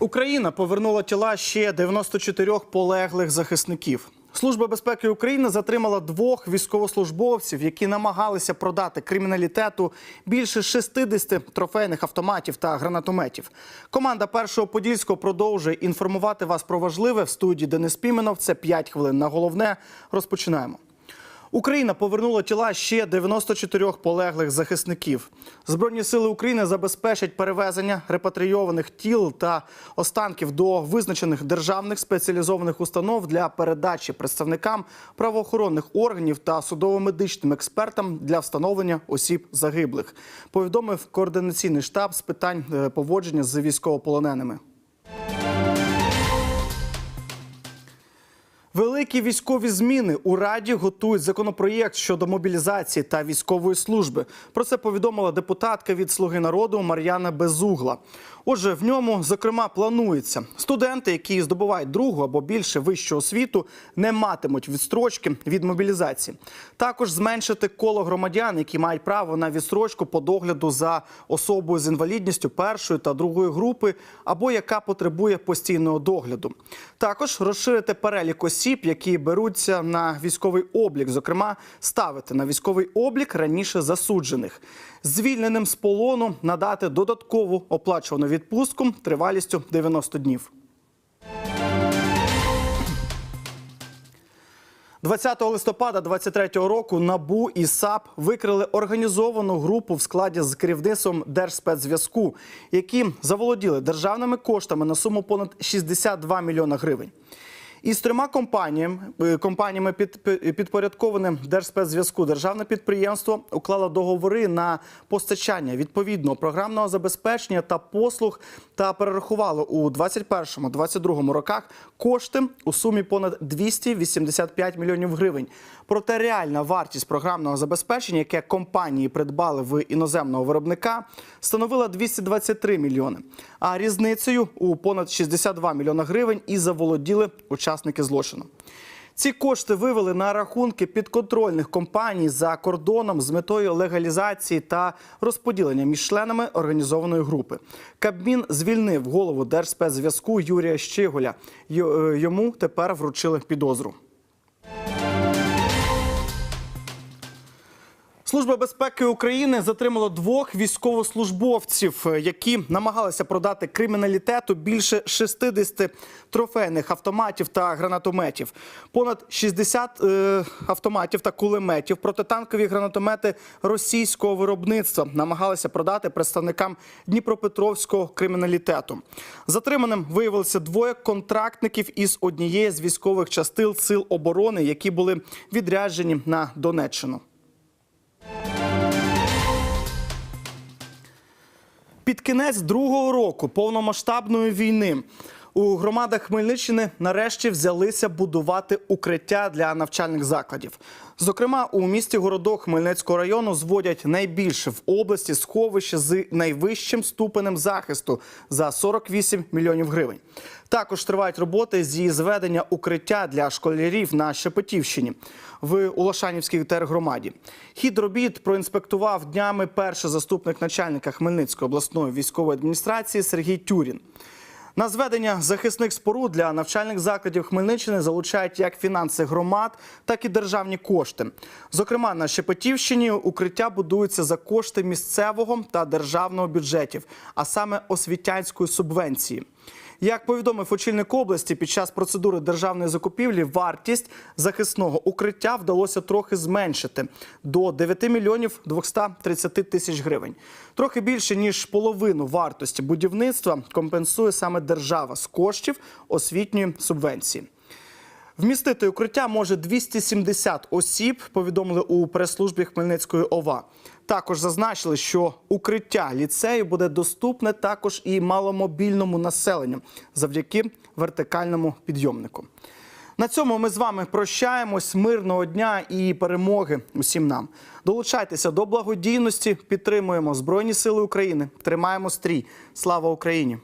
Україна повернула тіла ще 94 полеглих захисників. Служба безпеки України затримала двох військовослужбовців, які намагалися продати криміналітету більше 60 трофейних автоматів та гранатометів. Команда першого подільського продовжує інформувати вас про важливе в студії Денис Піменов. Це 5 хвилин на головне. Розпочинаємо. Україна повернула тіла ще 94 полеглих захисників. Збройні сили України забезпечать перевезення репатрійованих тіл та останків до визначених державних спеціалізованих установ для передачі представникам правоохоронних органів та судово-медичним експертам для встановлення осіб загиблих. Повідомив координаційний штаб з питань е, поводження з військовополоненими. Великі військові зміни у раді готують законопроєкт щодо мобілізації та військової служби. Про це повідомила депутатка від Слуги народу Мар'яна Безугла. Отже, в ньому зокрема планується студенти, які здобувають другу або більше вищу освіту, не матимуть відстрочки від мобілізації. Також зменшити коло громадян, які мають право на відстрочку по догляду за особою з інвалідністю першої та другої групи, або яка потребує постійного догляду. Також розширити перелік осіб, які беруться на військовий облік, зокрема ставити на військовий облік раніше засуджених, звільненим з полону надати додаткову оплачувану відпустку тривалістю 90 днів. 20 листопада 23-го року НАБУ і САП викрили організовану групу в складі з керівництвом Держспецзв'язку, які заволоділи державними коштами на суму понад 62 мільйона гривень. Із трьома компаніями, е, компаніями під- підпорядкованим Держспецзв'язку державне підприємство уклало договори на постачання відповідного програмного забезпечення та послуг та перерахувало у 2021-2022 роках кошти у сумі понад 285 мільйонів гривень. Проте реальна вартість програмного забезпечення, яке компанії придбали в іноземного виробника, становила 223 мільйони. А різницею у понад 62 мільйона гривень і заволоділи учасники злочину. Ці кошти вивели на рахунки підконтрольних компаній за кордоном з метою легалізації та розподілення між членами організованої групи. Кабмін звільнив голову Держспецзв'язку Юрія Щиголя. Е, Йому тепер вручили підозру. Служба безпеки України затримала двох військовослужбовців, е, які намагалися продати криміналітету більше 60 трофейних автоматів та гранатометів. Понад 60 е, автоматів та кулеметів, протитанкові гранатомети російського виробництва намагалися продати представникам Дніпропетровського криміналітету. Затриманим виявилося двоє контрактників із однієї з військових частин сил оборони, які були відряджені на Донеччину. Під кінець другого року повномасштабної війни у громадах Хмельниччини нарешті взялися будувати укриття для навчальних закладів. Зокрема, у місті Городок Хмельницького району зводять найбільше в області сховище з найвищим ступенем захисту за 48 мільйонів гривень. Також тривають роботи зі зведення укриття для школярів на Шепетівщині в Улашанівській тергромаді. Хід робіт проінспектував днями перший заступник начальника Хмельницької обласної військової адміністрації Сергій Тюрін. На зведення захисних споруд для навчальних закладів Хмельниччини залучають як фінанси громад, так і державні кошти. Зокрема, на Шепетівщині укриття будуються за кошти місцевого та державного бюджетів, а саме освітянської субвенції. Як повідомив очільник області, під час процедури державної закупівлі вартість захисного укриття вдалося трохи зменшити до 9 мільйонів 230 тисяч гривень. Трохи більше ніж половину вартості будівництва компенсує саме держава з коштів освітньої субвенції. Вмістити укриття може 270 осіб, повідомили у прес-службі Хмельницької ОВА. Також зазначили, що укриття ліцею буде доступне також і маломобільному населенню завдяки вертикальному підйомнику. На цьому ми з вами прощаємось. Мирного дня і перемоги усім нам. Долучайтеся до благодійності, підтримуємо Збройні Сили України, тримаємо стрій. Слава Україні!